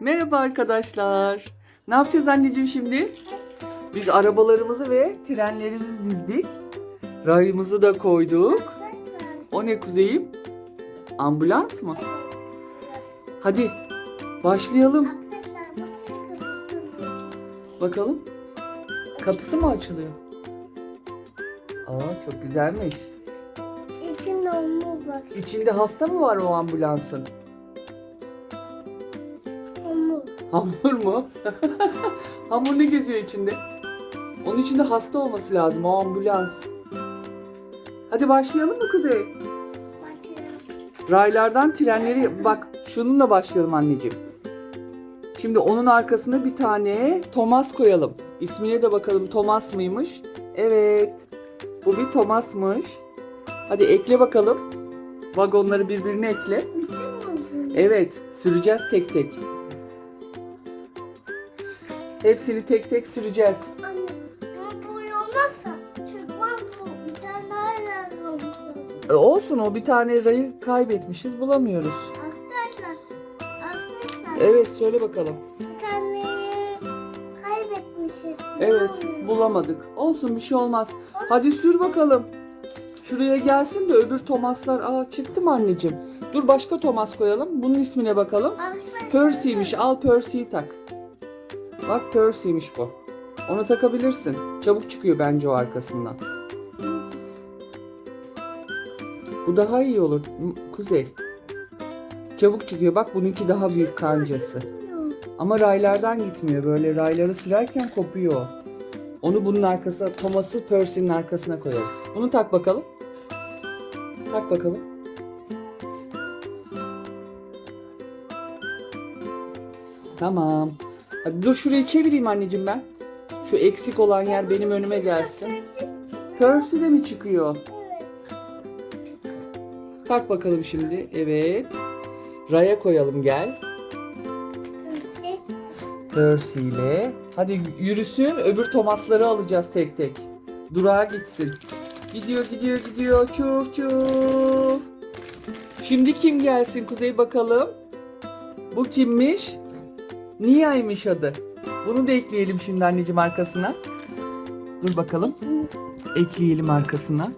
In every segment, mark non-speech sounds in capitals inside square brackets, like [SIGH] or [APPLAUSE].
Merhaba arkadaşlar. Ne yapacağız anneciğim şimdi? Biz arabalarımızı ve trenlerimizi dizdik. Rayımızı da koyduk. O ne kuzeyim? Ambulans mı? Hadi başlayalım. Bakalım. Kapısı mı açılıyor? Aa çok güzelmiş. İçinde omuz var. İçinde hasta mı var o ambulansın? Hamur mu? [LAUGHS] Hamur ne geziyor içinde? Onun içinde hasta olması lazım o ambulans. Hadi başlayalım mı Kuzey? Başlayalım. Raylardan trenleri bak şununla başlayalım anneciğim. Şimdi onun arkasına bir tane Thomas koyalım. İsmine de bakalım Thomas mıymış? Evet. Bu bir Thomas'mış. Hadi ekle bakalım. Vagonları birbirine ekle. Evet, süreceğiz tek tek. Hepsini tek tek süreceğiz. Anne, bu böyle olmazsa çıkmaz bu. Bir tane daha yer olmuş. E, olsun o bir tane rayı kaybetmişiz bulamıyoruz. Arkadaşlar, arkadaşlar Evet söyle bakalım. bir tane kaybetmişiz. Evet Bulamıyoruz. bulamadık. Olsun bir şey olmaz. Hadi sür bakalım. Şuraya gelsin de öbür Thomas'lar. Aa çıktı mı anneciğim? Dur başka Thomas koyalım. Bunun ismine bakalım. Arkadaşlar, Percy'ymiş. Al Percy'yi tak. Bak Percy'ymiş bu. Onu takabilirsin. Çabuk çıkıyor bence o arkasından. Bu daha iyi olur. Kuzey. Çabuk çıkıyor. Bak bununki daha büyük kancası. Ama raylardan gitmiyor. Böyle rayları sürerken kopuyor. Onu bunun arkasına, Thomas'ı Percy'nin arkasına koyarız. Bunu tak bakalım. Tak bakalım. Tamam. Hadi dur şurayı çevireyim anneciğim ben. Şu eksik olan yer benim önüme gelsin. Percy de mi çıkıyor? Tak bakalım şimdi. Evet. Raya koyalım gel. Percy. İle. Hadi yürüsün. Öbür Thomas'ları alacağız tek tek. Durağa gitsin. Gidiyor gidiyor gidiyor. Çuf çuf. Şimdi kim gelsin Kuzey bakalım. Bu kimmiş? Nia'ymış adı. Bunu da ekleyelim şimdi anneciğim arkasına. Dur bakalım. Ekleyelim arkasına.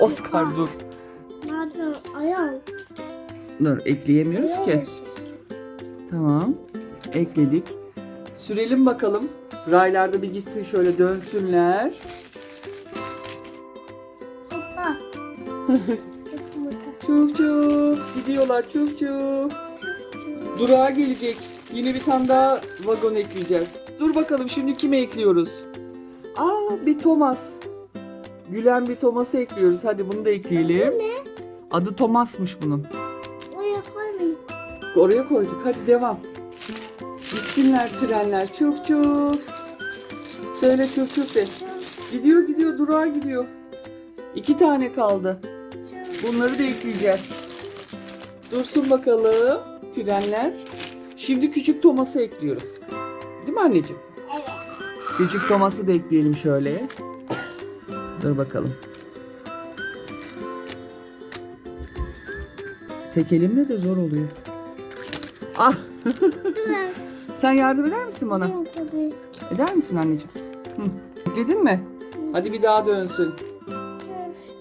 Oscar dur. Nerede? Ayağım. Dur ekleyemiyoruz ki. Tamam. Ekledik. Sürelim bakalım. Raylarda bir gitsin şöyle dönsünler. Hoppa. [LAUGHS] Çuf çuf. Gidiyorlar çuf çuf. Durağa gelecek. Yine bir tane daha vagon ekleyeceğiz. Dur bakalım şimdi kime ekliyoruz? Aa bir Thomas. Gülen bir Thomas'ı ekliyoruz. Hadi bunu da ekleyelim. Ne? Adı Thomas'mış bunun. Oraya koymayın. Oraya koyduk. Hadi devam. Gitsinler trenler. Çuf çuf. Söyle çuf çuf de. Gidiyor gidiyor durağa gidiyor. İki tane kaldı. Bunları da ekleyeceğiz. Dursun bakalım trenler. Şimdi küçük Thomas'ı ekliyoruz. Değil mi anneciğim? Evet. Küçük Thomas'ı da ekleyelim şöyle. Dur bakalım. Tek elimle de zor oluyor. Ah! [LAUGHS] Sen yardım eder misin bana? Tabii. Eder misin anneciğim? Hı. Ekledin mi? Hadi bir daha dönsün.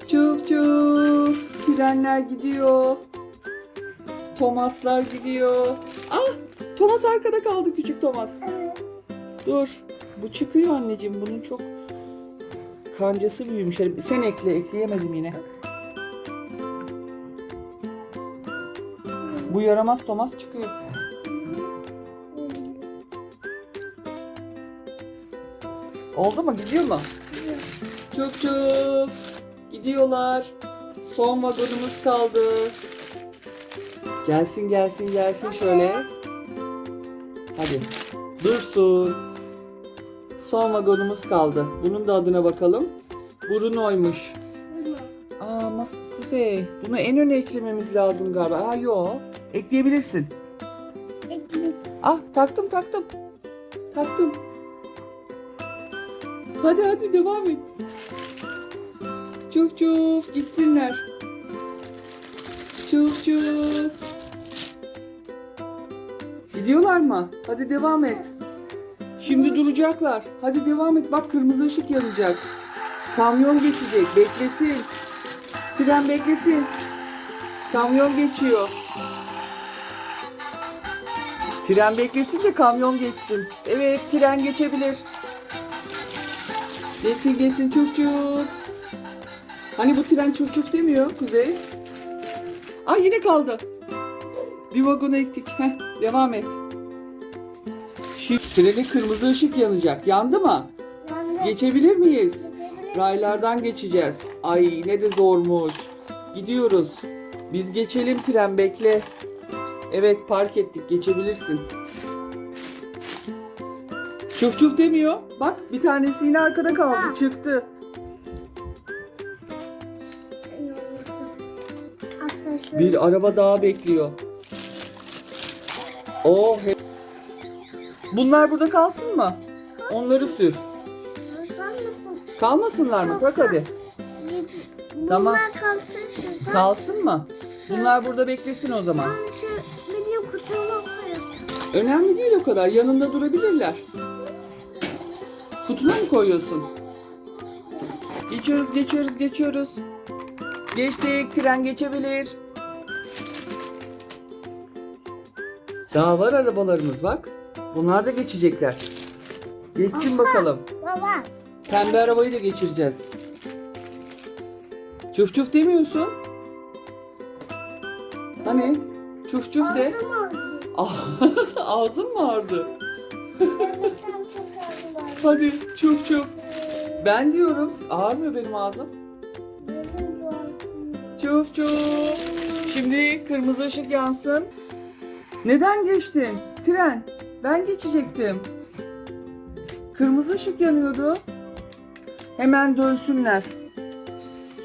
Çuf çuf. Trenler gidiyor. Thomas'lar gidiyor. Ah! Thomas arkada kaldı küçük Thomas. Dur. Bu çıkıyor anneciğim. Bunun çok kancası büyümüş. Sen ekle. Ekleyemedim yine. Bu yaramaz Thomas çıkıyor. Oldu mu? Gidiyor mu? Çuf çuf. Gidiyorlar. Son vagonumuz kaldı. Gelsin gelsin gelsin şöyle. Hadi. Dursun. Son vagonumuz kaldı. Bunun da adına bakalım. Bruno'ymuş. Aa mas Kuzey. Bunu en öne eklememiz lazım galiba. Aa yo. Ekleyebilirsin. Ekmek. Ah taktım taktım. Taktım. Hadi hadi devam et. Çuf çuf gitsinler. Çuf çuf. Gidiyorlar mı? Hadi devam et. Şimdi duracaklar. Hadi devam et. Bak kırmızı ışık yanacak. Kamyon geçecek. Beklesin. Tren beklesin. Kamyon geçiyor. Tren beklesin de kamyon geçsin. Evet tren geçebilir. Geçsin geçsin çuf çuf. Hani bu tren çuf çuf demiyor Kuzey. Ay yine kaldı. Bir vagon ektik. Heh, devam et. Şimdi trene kırmızı ışık yanacak. Yandı mı? Yandı. Geçebilir miyiz? Raylardan geçeceğiz. Ay ne de zormuş. Gidiyoruz. Biz geçelim tren bekle. Evet park ettik geçebilirsin. Çuf çuf demiyor. Bak bir tanesi yine arkada kaldı Ha. çıktı. Arkadaşlar. Bir araba daha bekliyor. Oh. he- Bunlar burada kalsın mı? Onları sür. Bakar mısın? Kalmasınlar mı? Tak hadi. Tamam. Kalsın şurada. Kalsın mı? Bunlar burada beklesin o zaman. Ben şu benim kutuma koyayım. Önemli değil o kadar. Yanında durabilirler. Kutuna mı koyuyorsun? Geçiyoruz, geçiyoruz, geçiyoruz. Geçtik, tren geçebilir. Daha var arabalarımız bak. Bunlar da geçecekler. Geçsin bakalım. Baba. Pembe arabayı da geçireceğiz. Çuf çuf demiyorsun. Hani? Çuf çuf de. [LAUGHS] Ağzın mı ağrıdı? Hadi çuf çuf. Ben diyorum ağrımıyor benim ağzım. Çuf çuf. Şimdi kırmızı ışık yansın. Neden geçtin? Tren. Ben geçecektim. Kırmızı ışık yanıyordu. Hemen dönsünler.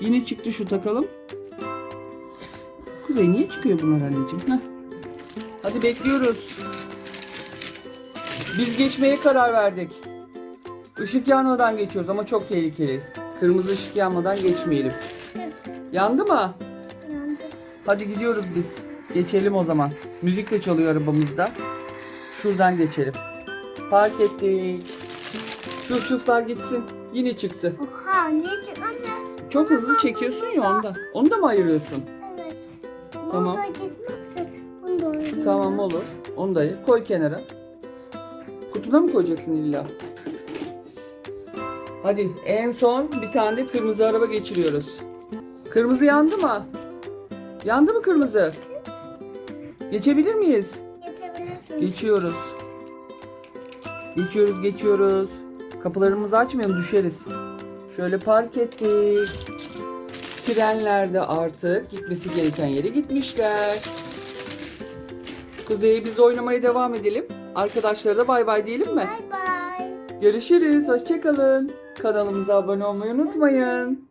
Yine çıktı şu takalım. Kuzey niye çıkıyor bunlar anneciğim? Heh. Hadi bekliyoruz. Biz geçmeye karar verdik. Işık yanmadan geçiyoruz ama çok tehlikeli. Kırmızı ışık yanmadan geçmeyelim. Yandı mı? Yandı. Hadi gidiyoruz biz. Geçelim o zaman. Müzik de çalıyor arabamızda. Şuradan geçelim. Park ettik. Çuf çuflar gitsin. Yine çıktı. Oha niye çık anne? Çok hızlı çekiyorsun ya ondan. Onu da mı ayırıyorsun? Evet. Tamam. Gitmezse bunu da. Tamam olur. Onu da ayır. Koy kenara. Kutuna mı koyacaksın illa? Hadi en son bir tane de kırmızı araba geçiriyoruz. Kırmızı yandı mı? Yandı mı kırmızı? Geçebilir miyiz? Geçebilirsin. Geçiyoruz. Geçiyoruz, geçiyoruz. Kapılarımızı açmayalım, düşeriz. Şöyle park ettik. Trenler de artık gitmesi gereken yere gitmişler. Kuzey biz oynamaya devam edelim. Arkadaşlara da bay bay diyelim mi? Bay bay. Görüşürüz, hoşçakalın. Kanalımıza abone olmayı unutmayın.